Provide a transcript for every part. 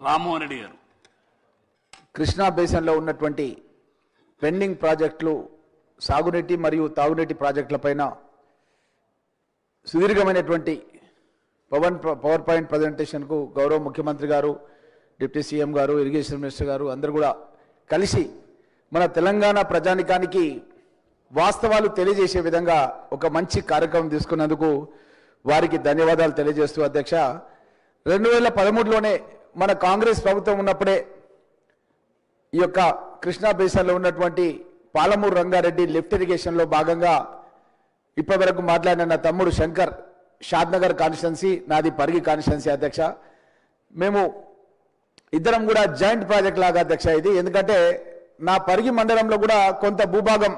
రామ్మోహన్ రెడ్డి గారు. కృష్ణా బేసిన్లో ఉన్నటువంటి పెండింగ్ ప్రాజెక్టులు సాగునీటి మరియు తాగునీటి ప్రాజెక్టులపైన సుదీర్ఘమైనటువంటి పవన్ పవర్ పాయింట్ ప్రజెంటేషన్కు గౌరవ ముఖ్యమంత్రి గారు డిప్యూటీ సీఎం గారు ఇరిగేషన్ మినిస్టర్ గారు అందరు కూడా కలిసి మన తెలంగాణ ప్రజానికానికి వాస్తవాలు తెలియజేసే విధంగా ఒక మంచి కార్యక్రమం తీసుకున్నందుకు వారికి ధన్యవాదాలు తెలియజేస్తూ అధ్యక్ష. రెండు వేల పదమూడులోనే మన కాంగ్రెస్ ప్రభుత్వం ఉన్నప్పుడే ఈ యొక్క కృష్ణా బేసన్లో ఉన్నటువంటి పాలమూరు రంగారెడ్డి లిఫ్ట్ ఇరిగేషన్లో భాగంగా ఇప్పటివరకు మాట్లాడిన నా తమ్ముడు శంకర్ షాద్నగర్ కాన్స్టిట్యున్సీ నాది పరిగి కాన్స్టిట్యున్సీ అధ్యక్ష. మేము ఇద్దరం కూడా జాయింట్ ప్రాజెక్ట్ లాగా అధ్యక్ష ఇది. ఎందుకంటే నా పరిగి మండలంలో కూడా కొంత భూభాగం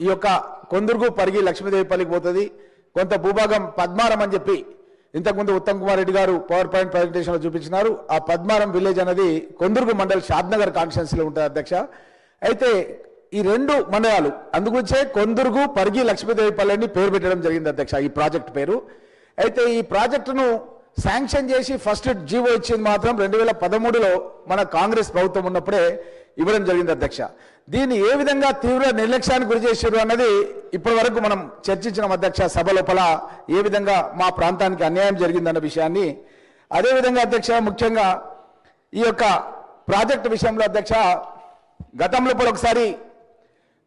ఈ యొక్క కొందుర్గు పరిగి లక్ష్మీదేవిపల్లికి పోతుంది. కొంత భూభాగం పద్మారం అని చెప్పి ఇంతకుముందు ఉత్తమ్ కుమార్ రెడ్డి గారు పవర్ పాయింట్ presentation లో చూపించినారు. ఆ పద్మారం విలేజ్ అనేది కొందుర్గు మండల్ షాద్నగర్ కాన్స్టిట్యున్సీలో ఉంటుంది అధ్యక్ష. అయితే ఈ రెండు మండలాలు అందుగురించే కొందుర్గు పరిగి లక్ష్మీదేవిపల్లి అని పేరు పెట్టడం జరిగింది అధ్యక్ష ఈ ప్రాజెక్ట్ పేరు. అయితే ఈ ప్రాజెక్టును శాంక్షన్ చేసి ఫస్ట్ జీవో ఇచ్చింది మాత్రం రెండు వేల పదమూడులో మన కాంగ్రెస్ ప్రభుత్వం ఉన్నప్పుడే ఇవ్వడం జరిగింది అధ్యక్ష. దీన్ని ఏ విధంగా తీవ్ర నిర్లక్ష్యానికి గురి చేశారు అన్నది ఇప్పటి వరకు మనం చర్చించిన అధ్యక్ష సభ లోపల ఏ విధంగా మా ప్రాంతానికి అన్యాయం జరిగిందన్న విషయాన్ని. అదేవిధంగా అధ్యక్ష ముఖ్యంగా ఈ యొక్క ప్రాజెక్టు విషయంలో అధ్యక్ష గతంలో కూడా ఒకసారి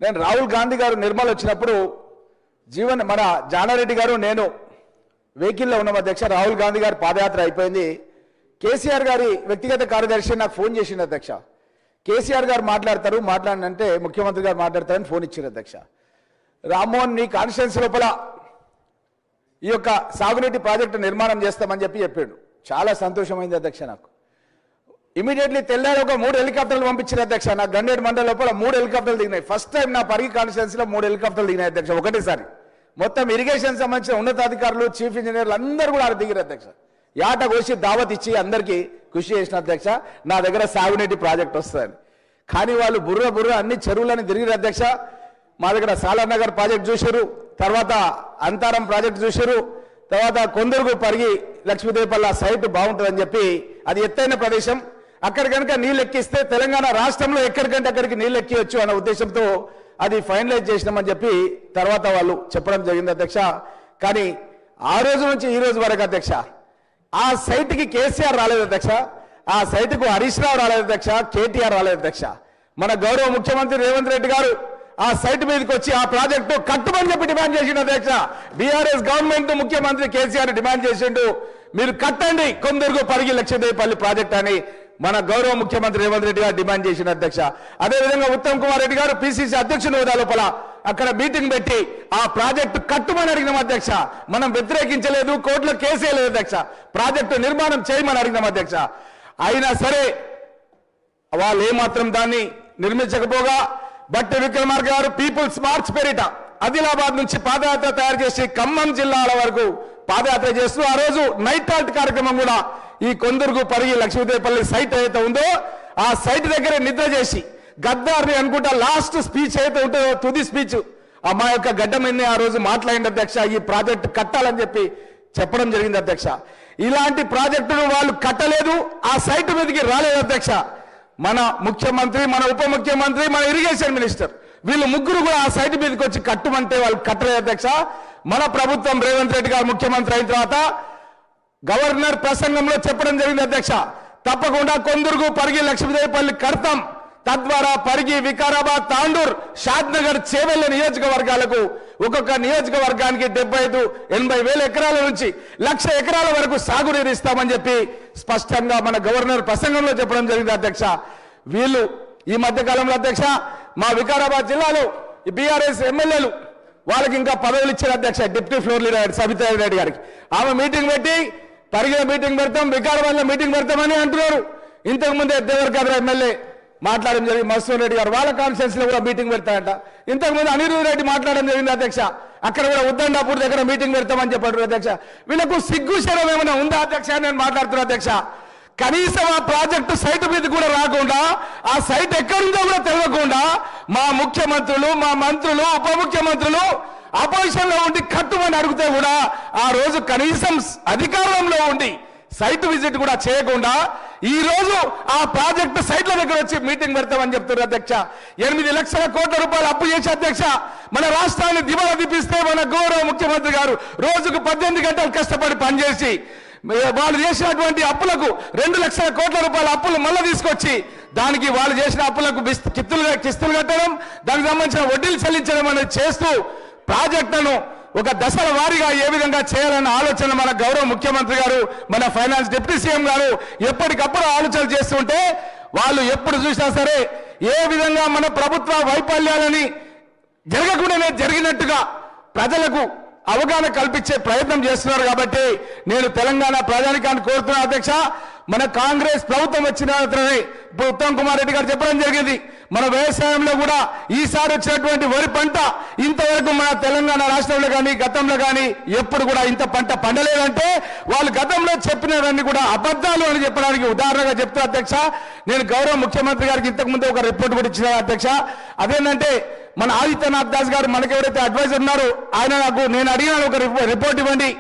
నేను రాహుల్ గాంధీ గారు నిర్మల్ వచ్చినప్పుడు జీవన్ మన జానారెడ్డి గారు నేను వెహికల్లో ఉన్న అధ్యక్ష రాహుల్ గాంధీ గారి పాదయాత్ర అయిపోయింది. కేసీఆర్ గారి వ్యక్తిగత కార్యదర్శి నాకు ఫోన్ చేసింది అధ్యక్ష. కేసీఆర్ గారు మాట్లాడతారు మాట్లాడినంటే ముఖ్యమంత్రి గారు మాట్లాడతారని ఫోన్ ఇచ్చారు అధ్యక్ష. రామ్మోహన్ నీ కాన్స్టిట్యున్సీ లోపల ఈ యొక్క సాగునీటి ప్రాజెక్టు నిర్మాణం చేస్తామని చెప్పి చెప్పాడు. చాలా సంతోషమైంది అధ్యక్ష నాకు. ఇమీడియట్లీ తెల్లారి ఒక మూడు హెలికాప్టర్లు పంపించారు అధ్యక్ష. నా గండేడు మండల లోపల మూడు హెలికాప్టర్లు దిగినాయి. ఫస్ట్ టైం నా పరిగి కాన్స్టిట్యున్సీలో మూడు హెలికాప్టర్లు దిగినాయి అధ్యక్ష ఒకటేసారి. మొత్తం ఇరిగేషన్ సంబంధించిన ఉన్నతాధికారులు చీఫ్ ఇంజనీర్లు అందరూ కూడా ఆడ దిగారు అధ్యక్ష. యాట కోసి దావత్ ఇచ్చి అందరికీ కృషి చేసిన అధ్యక్ష నా దగ్గర సాగునీటి ప్రాజెక్ట్ వస్తుందని. కానీ వాళ్ళు బుర్ర బుర్ర అన్ని చెరువులని తిరిగిరు అధ్యక్ష. మా దగ్గర సాలార్ నగర్ ప్రాజెక్ట్ చూశారు తర్వాత అంతారం ప్రాజెక్ట్ చూశారు తర్వాత కొందరుకు పరిగి లక్ష్మీదేవిపల్లి సైట్ బాగుంటుందని చెప్పి అది ఎత్తైన ప్రదేశం. అక్కడ కనుక నీళ్ళు ఎక్కిస్తే తెలంగాణ రాష్ట్రంలో ఎక్కడికంటే అక్కడికి నీళ్ళు ఎక్కివచ్చు అన్న ఉద్దేశంతో అది ఫైనలైజ్ చేసినామని చెప్పి తర్వాత వాళ్ళు చెప్పడం జరిగింది అధ్యక్ష. కానీ ఆ రోజు నుంచి ఈ రోజు వరకు అధ్యక్ష ఆ సైట్కి కేసీఆర్ రాలేదు అధ్యక్ష. ఆ సైట్కు హరీష్ రావు రాలేదు అధ్యక్ష కేటీఆర్ రాలేదు అధ్యక్ష. మన గౌరవ ముఖ్యమంత్రి రేవంత్ రెడ్డి గారు ఆ సైట్ మీదకి వచ్చి ఆ ప్రాజెక్టు కట్టుమని చెప్పి డిమాండ్ చేసిండు అధ్యక్ష. బీఆర్ఎస్ గవర్నమెంట్ ముఖ్యమంత్రి కేసీఆర్ డిమాండ్ చేసిండు. మీరు కట్టండి కొందరుగు పరిగి లక్ష్మీదేవిపల్లి ప్రాజెక్ట్ అని మన గౌరవ ముఖ్యమంత్రి రేవంత్ రెడ్డి గారు డిమాండ్ చేసిన అధ్యక్ష. అదేవిధంగా ఉత్తమ్ కుమార్ రెడ్డి గారు పిసిసి అధ్యక్షుని హోదా లోపల అక్కడ మీటింగ్ పెట్టి ఆ ప్రాజెక్టు కట్టుమని అడిగినాం అధ్యక్ష. మనం వ్యతిరేకించలేదు కోర్టులో కేసేయలేదు అధ్యక్ష. ప్రాజెక్టు నిర్మాణం చేయమని అడిగినాం అధ్యక్ష. అయినా సరే వాళ్ళు ఏమాత్రం దాన్ని నిర్మించకపోగా బట్టి విక్రమార్క గారు పీపుల్స్ మార్చ్ పేరిట ఆదిలాబాద్ నుంచి పాదయాత్ర తయారు చేసి ఖమ్మం జిల్లాల వరకు పాదయాత్ర చేస్తూ ఆ రోజు నైట్ హాల్ట్ కార్యక్రమం కూడా ఈ కొందరుకు పరిగి లక్ష్మీదేవిపల్లి సైట్ ఏదైతే ఉందో ఆ సైట్ దగ్గరే నిద్ర చేసి గద్దార్ని అనుకుంటా లాస్ట్ స్పీచ్ అయితే ఉంటుందో తుది స్పీచ్ ఆ మా యొక్క గడ్డమైన ఆ రోజు మాట్లాడింది అధ్యక్ష ఈ ప్రాజెక్ట్ కట్టాలని చెప్పి చెప్పడం జరిగింది అధ్యక్ష. ఇలాంటి ప్రాజెక్టును వాళ్ళు కట్టలేదు ఆ సైట్ మీదకి రాలేదు అధ్యక్ష. మన ముఖ్యమంత్రి మన ఉప ముఖ్యమంత్రి మన ఇరిగేషన్ మినిస్టర్ వీళ్ళు ముగ్గురు కూడా ఆ సైట్ మీదకి వచ్చి కట్టమంటే వాళ్ళు కట్టలేదు అధ్యక్ష. మన ప్రభుత్వం రేవంత్ రెడ్డి గారు ముఖ్యమంత్రి అయిన తర్వాత గవర్నర్ ప్రసంగంలో చెప్పడం జరిగింది అధ్యక్ష. తప్పకుండా కొందరుకు పరిగి లక్ష్మీదేవిపల్లి కడతాం. తద్వారా పరిగి వికారాబాద్ తాండూర్ షాద్నగర్ చేవెళ్ళ నియోజకవర్గాలకు ఒక్కొక్క నియోజకవర్గానికి డెబ్బై ఐదు ఎనభై వేల ఎకరాల నుంచి లక్ష ఎకరాల వరకు సాగునీరు ఇస్తామని చెప్పి స్పష్టంగా మన గవర్నర్ ప్రసంగంలో చెప్పడం జరిగింది అధ్యక్ష. వీళ్ళు ఈ మధ్య కాలంలో అధ్యక్ష మా వికారాబాద్ జిల్లాలో బీఆర్ఎస్ ఎమ్మెల్యేలు వాళ్ళకి ఇంకా పదవులు ఇచ్చారు అధ్యక్ష deputy floor leader Sabitha Reddy గారికి. ఆమె మీటింగ్ పెట్టి పరిగిన మీటింగ్ పెడతాం వికారాబాద్లో మీటింగ్ పెడతామని అంటున్నారు. ఇంతకు ముందే దేవరకాద్ర ఎమ్మెల్యే మాట్లాడడం జరిగింది మధుసూన్ రెడ్డి గారు. వాళ్ళ కాన్ఫరెన్స్లో కూడా మీటింగ్ పెడతాయంట. ఇంతకు ముందు రెడ్డి మాట్లాడడం జరిగింది అధ్యక్ష. అక్కడ కూడా ఉద్దండాపూర్ దగ్గర మీటింగ్ పెడతామని చెప్పారు అధ్యక్ష. వీళ్ళకు సిగ్గు శరం ఏమైనా ఉందా అధ్యక్ష నేను మాట్లాడుతున్నా అధ్యక్ష. కనీసం ఆ ప్రాజెక్టు సైట్ మీద కూడా రాకుండా ఆ సైట్ ఎక్కడుందో కూడా తెలియకుండా మా ముఖ్యమంత్రులు మా మంత్రులు ఉప ముఖ్యమంత్రులు ఆపోజిషన్లో ఉండి కట్టుమని అడిగితే కూడా ఆ రోజు కనీసం అధికారంలో ఉండి సైట్ విజిట్ కూడా చేయకుండా ఈ రోజు ఆ ప్రాజెక్ట్ సైట్ల దగ్గర వచ్చి మీటింగ్ పెడతామని చెప్తున్నారు అధ్యక్ష. ఎనిమిది లక్షల కోట్ల రూపాయలు అప్పు చేసి అధ్యక్ష మన రాష్ట్రాన్ని దివాలా తీపిస్తే మన గౌరవ ముఖ్యమంత్రి గారు రోజుకు పద్దెనిమిది గంటలు కష్టపడి పనిచేసి వాళ్ళు చేసినటువంటి అప్పులకు రెండు లక్షల కోట్ల రూపాయల అప్పులు మళ్ళీ తీసుకొచ్చి దానికి వాళ్ళు చేసిన అప్పులకు కిస్తులు కిస్తులు కట్టడం దానికి సంబంధించిన వడ్డీలు చెల్లించడం అనేది చేస్తూ ప్రాజెక్టులను ఒక దశల వారీగా ఏ విధంగా చేయాలన్న ఆలోచన మన గౌరవ ముఖ్యమంత్రి గారు మన ఫైనాన్స్ డిప్యూటీ సీఎం గారు ఎప్పటికప్పుడు ఆలోచన చేస్తుంటే వాళ్ళు ఎప్పుడు చూసినా సరే ఏ విధంగా మన ప్రభుత్వ వైఫల్యాలని జరగకుండానే జరిగినట్టుగా ప్రజలకు అవగాహన కల్పించే ప్రయత్నం చేస్తున్నారు కాబట్టి నేను తెలంగాణ ప్రజానికాన్ని కోరుతున్నా అధ్యక్ష. మన కాంగ్రెస్ ప్రభుత్వం వచ్చిన ఇప్పుడు ఉత్తమ్ కుమార్ రెడ్డి గారు చెప్పడం జరిగింది. మన వ్యవసాయంలో కూడా ఈసారి వచ్చినటువంటి వరి పంట ఇంతవరకు మన తెలంగాణ రాష్ట్రంలో కానీ గతంలో కానీ ఎప్పుడు కూడా ఇంత పంట పండలేదంటే వాళ్ళు గతంలో చెప్పినవన్నీ కూడా అబద్ధాలు అని చెప్పడానికి ఉదాహరణగా చెప్తా అధ్యక్ష. నేను గౌరవ ముఖ్యమంత్రి గారికి ఇంతకుముందు ఒక రిపోర్ట్ కూడా ఇచ్చిన అధ్యక్ష. అదేంటంటే మన ఆదిత్యనాథ్ దాస్ గారు మనకి ఎవరైతే అడ్వైజర్ ఉన్నారో ఆయన నాకు నేను అడిగిన ఒక రిపోర్ట్ ఇవ్వండి.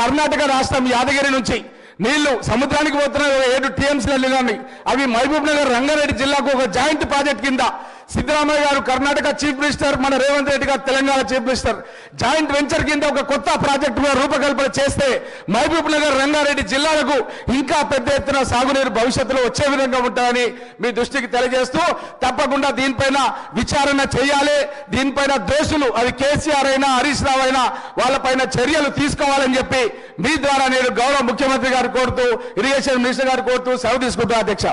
కర్ణాటక రాష్ట్రం యాదగిరి నుంచి. నీళ్ళు సముద్రానికి పోతున్నాయి ఏడు టీఎంసీ నీళ్ళు అవి మహబూబ్ నగర్ రంగారెడ్డి జిల్లాకు ఒక జాయింట్ ప్రాజెక్ట్ కింద. సిద్ధరామయ్య గారు కర్ణాటక చీఫ్ మినిస్టర్ మన రేవంత్ రెడ్డి గారు Telangana chief minister. Joint venture కింద ఒక కొత్త ప్రాజెక్టు రూపకల్పన చేస్తే మహబూబ్ నగర్ రంగారెడ్డి జిల్లాలకు ఇంకా పెద్ద ఎత్తున సాగునీరు భవిష్యత్తులో వచ్చే విధంగా ఉంటుందని మీ దృష్టికి తెలియజేస్తూ తప్పకుండా దీనిపైన విచారణ చేయాలి. దీనిపైన దోషులు అది కేసీఆర్ అయినా హరీష్ రావు అయినా వాళ్ళపైన చర్యలు తీసుకోవాలని చెప్పి మీ ద్వారా నేను గౌరవ ముఖ్యమంత్రి గారు కోరుతూ ఇరిగేషన్ మినిస్టర్ గారు కోరుతూ సెలవు తీసుకుంటూ అధ్యక్ష.